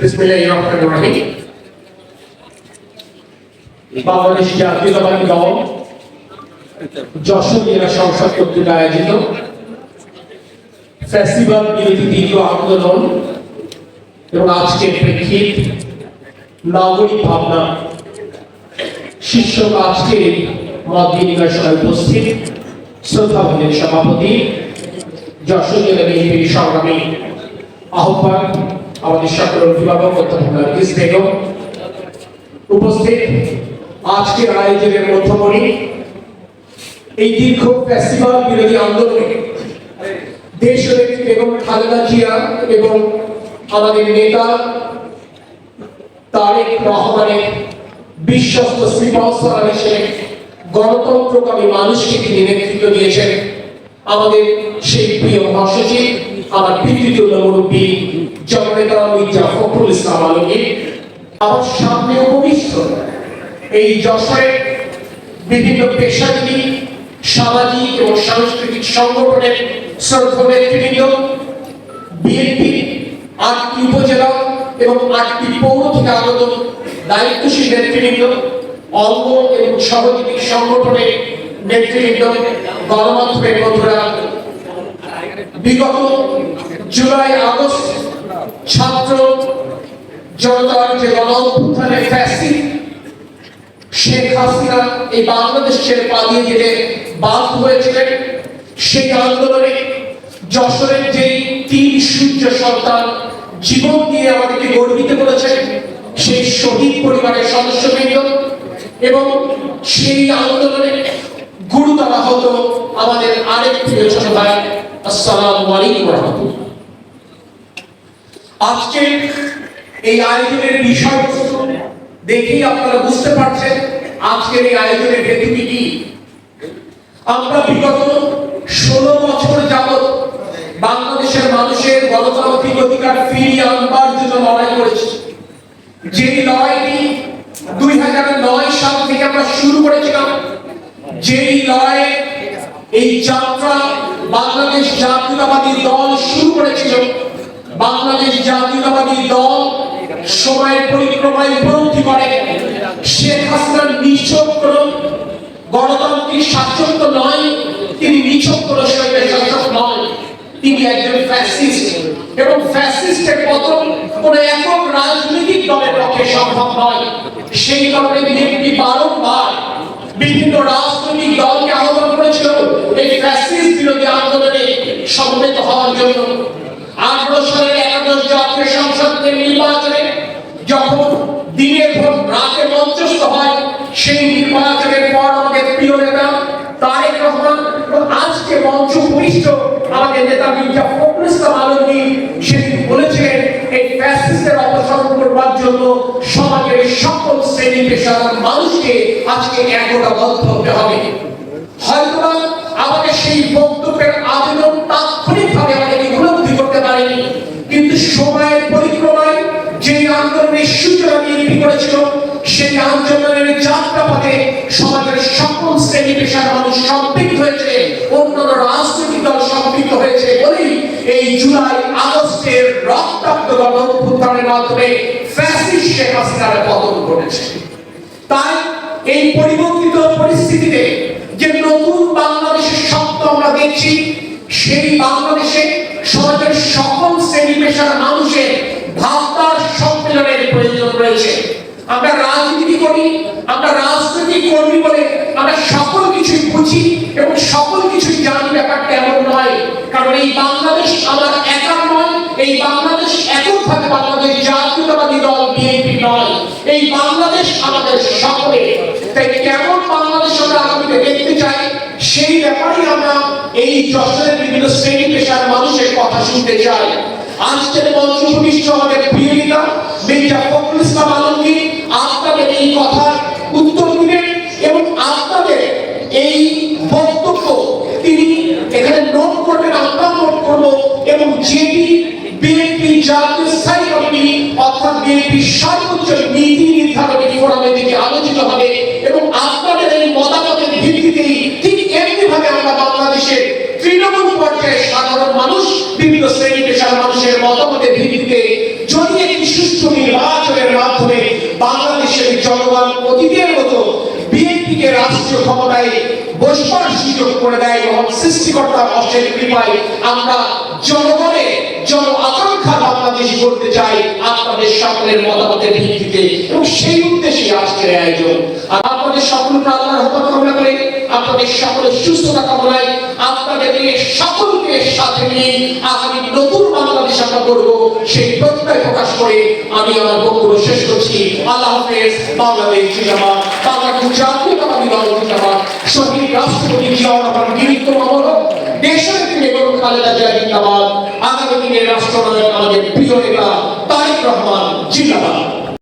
বিসমিল্লাহির রহমানির রহিম। বাংলাদেশ জাতীয়তাবাদী দল যশোর সংসদ কর্তৃক আয়োজিত ফেস্টিভ্যাল বিরোধী দ্বিতীয় আন্দোলন এবং আজকের প্রেক্ষিত নাগরিক ভাবনা শীর্ষক আজকের মত বিনিময় সভায় উপস্থিত শ্রদ্ধাভঞ্জের সভাপতি যশোর জেলা বিএনপির সংগ্রামী আহ্বান আমাদের সকল অভিভাবক অধ্যাপক উপস্থিত আজকের আয়োজনের মধ্যমণি এই দীর্ঘ ফেস্টিভ্যাল বিরোধী আন্দোলনে খালেদা জিয়া এবং আমাদের নেতা তারেক রহমানের বিশ্বস্ত শ্রীবৎসরা হিসেবে গণতন্ত্রকামী মানুষকে তিনি নেতৃত্ব দিয়েছেন। আমাদের সেই প্রিয় মহাসচিব, আমার পিতৃতুল্য মুরব্বী সামাজিক এবং সাংস্কৃতিক সংগঠনের এবং আটটি পৌর থেকে আগত দায়িত্বশীল নেতৃবৃন্দ, অঙ্গ এবং সহযোগী সংগঠনের নেতৃবৃন্দ, গণমাধ্যমের বন্ধুরা, বিগত জুলাই আগস্ট ছাত্র জনতার যে গণ ফ্যাসি শেখ হাসিনা এই বাংলাদেশ ছেড়ে পালিয়ে যেতে বাধ্য হয়েছিলেন। সেই আন্দোলনে যশোরের যেই তিন সূর্য সন্তান জীবন দিয়ে আমাদেরকে গর্বিত করেছেন, সেই শহীদ পরিবারের সদস্যবৃন্দ এবং সেই আন্দোলনে গুরুতর আহত আমাদের আরেক প্রিয় ছোট আসসালামু আলাইকুম রহমতুল্লাহ। আজকে এই আয়োজনের বিষয়বস্তু দেখেই আপনারা বুঝতে পারছেন, আজকের এই আয়োজনের হেতুটি কি? আমরা বিগত ষোলো বছর যাবৎ বাংলাদেশের মানুষের গণতান্ত্রিক অধিকার ফিরিয়ে আনবার জন্য লড়াই করেছি। যে লড়াইটি দুই হাজার নয় সাল থেকে আমরা শুরু করেছিলাম, যেই লড়াইয়ে এই যাত্রা বাংলাদেশ জাতীয়তাবাদী দল শুরু করেছিল বাংলাদেশ জাতীয়তাবাদী দল সময়ের পরিক্রমায় উপলব্ধি করে। শেখ হাসিনার কোন গণতান্ত্রিক শাসক তো নয়, তিনি নিছক কোন শাসক নয়। তিনি একজন ফ্যাসিস্ট এবং ফ্যাসিস্টের পতন কোন একক রাজনৈতিক দলের পক্ষে সম্ভব নয়। সেই কারণে বিএনপি বারংবার বিভিন্ন রাজনৈতিক দলকে আহ্বান করেছিল এই ফ্যাসিস্ট বিরোধী আন্দোলনে সমবেত হওয়ার জন্য। আঠারো সালের আজকে মঞ্চ উপবিষ্ট আমাদের নেতা মির্জা ফখরুল ইসলাম সেই বক্তব্যের আবেদন তাৎক্ষণিকভাবে আমাদের উপলব্ধি করতে পারেনি কিন্তু সময়ের পরিক্রমায় যে আন্দোলনের সূচনা করেছিল, সেই আন্দোলনের যাত্রাপথে সমাজের সকল শ্রেণি পেশার মানুষ সম্পৃক্ত হয়েছে, অন্যান্য রাজনৈতিক দল সম্পৃক্ত হয়েছে বলেই এই জুলাই আগস্টের রক্তাক্ত গণ মাধ্যমে ফ্যাসিস্ট শেখ হাসিনার পতন ঘটেছে। তাই এই পরিবর্তিত পরিস্থিতিতে যে নতুন বাংলাদেশের স্বপ্ন আমরা দেখছি, সেই বাংলাদেশে সমাজের সকল শ্রেণি পেশার মানুষের ভাবনার সম্মেলনের প্রয়োজন রয়েছে। আমরা রাজনীতি করি, আমরা রাজনৈতিক কর্মী বলে আমরা সকল কিছুই বুঝি এবং সকল কিছুই জানি ব্যাপারটা এমন নয়। কারণ এই বাংলাদেশ আমার একার নয়, এই বাংলাদেশ এককভাবে বাংলাদেশ জাতীয়তাবাদী দল, বিএনপি নয়। এই বাংলাদেশ আমাদের সকলে তাই কেমন বাংলাদেশ আমরা আগামীতে দেখতে চাই, সেই ব্যাপারে আমরা এই যশোরের বিভিন্ন শ্রেণি পেশার মানুষের কথা শুনতে চাই। আজকের মঞ্চ উপবিষ্ট আমাদের প্রিয় মির্জা ফখরুল ইসলাম আলমগীর। আপনাদের এই কথার উত্তর দিবেন এবং আপনাদের এই বক্তব্য তিনি এখানে নোট করবেন, আমরা নোট করব এবং যেটি বিএনপি জাতীয় স্থায়ী কমিটি, অর্থাৎ বিএনপি সর্বোচ্চ নীতি নির্ধারণী ফোরামে থেকে আলোচিত হবে এবং আপনাদের এই মতামতের ভিত্তিতেই ঠিক এমনি ভাবে আমরা বাংলাদেশের তৃণমূল পর্যায়ে সাধারণ মানুষ বিভিন্ন শ্রেণি পেশার মানুষের মতামতের ভিত্তিতে যদি একটি সুষ্ঠু নির্বাচনের মাধ্যমে বাংলাদেশের জনগণ অতীতের মতো বিএনপিকে রাষ্ট্রীয় ক্ষমতায় বসবার সুযোগ করে দেয় এবং সৃষ্টিকর্তার অশেষ কৃপায় আমরা জনগণের জন আকাঙ্ক্ষা বাংলাদেশ করতে চাই আপনাদের সকলের মতামতের ভিত্তিতে এবং সেই উদ্দেশ্যে আজকের আয়োজন। আর আপনাদের সকলকে আল্লাহর হত্যা কামনা করে, আপনাদের সকলের সুস্থতা কামনায় আপনাদের সকলকে সাথে নিয়ে আগামী নতুন বাংলাদেশ আমরা করব সেই প্রত্যয় প্রকাশ করে আমি আমার বক্তব্য শেষ করছি। আল্লাহ হাফেজ, বাংলাদেশ জিন্দাবাদ। বাংলাদেশ জাতীয়তাবাদী দল জিন্দাবাদ। শহীদ রাষ্ট্রপতি জিয়াউর রহমান দেশের দিনে এবং খালেদা জিয়া জিন্দাবাদ। আগামী রাষ্ট্রনায়ক আমাদের প্রিয় নেতা তারেক রহমান।